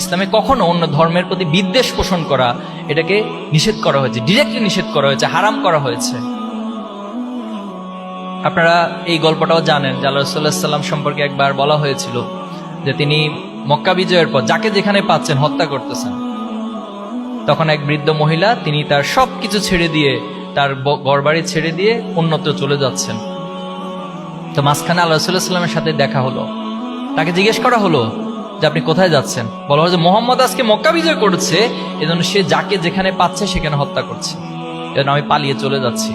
ইসলামে কখনো অন্য ধর্মের প্রতি বিদ্বেষ পোষণ করা, এটাকে নিষেধ করা হয়েছে ডিরেক্টলি নিষেধ করা হয়েছে, হারাম করা হয়েছে। আপনারা এই গল্পটাও জানেন যে আল্লাহ সাল্লাম সম্পর্কে একবার বলা হয়েছিল যে তিনি মক্কা বিজয়ের পর যাকে যেখানে পাচ্ছেন হত্যা করতেছেন। তখন এক বৃদ্ধ মহিলা তিনি তার সব কিছু ছেড়ে দিয়ে, তার ঘরবাড়ি ছেড়ে দিয়ে অন্যত্র চলে যাচ্ছেন। তো মাঝখানে আল্লাহ সাল্লামের সাথে দেখা হলো। তাকে জিজ্ঞেস করা হলো যে আপনি কোথায় যাচ্ছেন? বলা হলো যে মোহাম্মদ আজকে মক্কা বিজয় করছে, এজন্য সে যাকে যেখানে পাচ্ছে সেখানে হত্যা করছে। এজন্য আমি পালিয়ে চলে যাচ্ছি।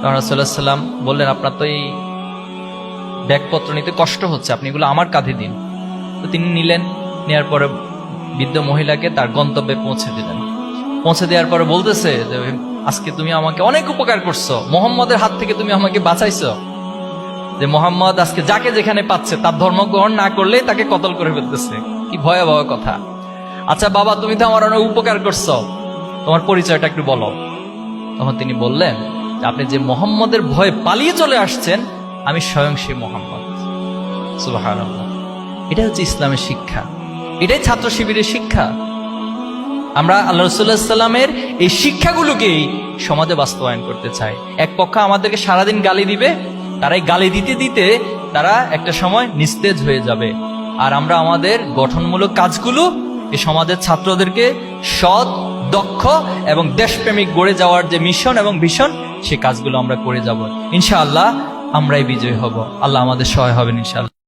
তখন সাল্লাম বললেন, আপনার তো এই ব্যাগপত্র নিতে কষ্ট হচ্ছে, আপনি এগুলো আমার কাঁধে দিন। তো তিনি নিলেন নেওয়ার পরে বৃদ্ধ মহিলাকে তার গন্তব্যে পৌঁছে দিলেন। পৌঁছে দেওয়ার পরে বলতেছে যে, আজকে তুমি আমাকে অনেক উপকার করছ, মোহাম্মদের হাত থেকে তুমি আমাকে বাঁচাইছো। যে মোহাম্মদ আজকে যাকে যেখানে পাচ্ছে, তার ধর্ম গ্রহণ না করলেই তাকে কতল করে ফেলতেছে। কি ভয়াবহ কথা। আচ্ছা বাবা, তুমি তো আমার অনেক উপকার করছ। তোমার পরিচয়টা একটু বলো। তখন তিনি বললেন আপনি যে মোহাম্মদের ভয়ে পালিয়ে চলে আসছেন, আমি স্বয়ং সেই মোহাম্মদ। এটা হচ্ছে ইসলামের শিক্ষা। এটাই ছাত্র শিবিরের শিক্ষা। আমরা আল্লাহ রসুল্লাহ সাল্লামের এই শিক্ষাগুলোকেই সমাজে বাস্তবায়ন করতে চাই। এক পক্ষ আমাদেরকে সারাদিন গালি দিবে তারাই গালি দিতে দিতে তারা একটা সময় নিস্তেজ হয়ে যাবে। আর আমরা আমাদের গঠনমূলক কাজগুলো এ সমাজের ছাত্রদেরকে সৎ, দক্ষ এবং দেশপ্রেমিক গড়ে যাওয়ার যে মিশন এবং ভীষণ, সে কাজগুলো আমরা করে যাব। ইনশাআল্লাহ আমরাই বিজয়ী হব। আল্লাহ আমাদের সহায় হবেন ইনশাআল্লাহ।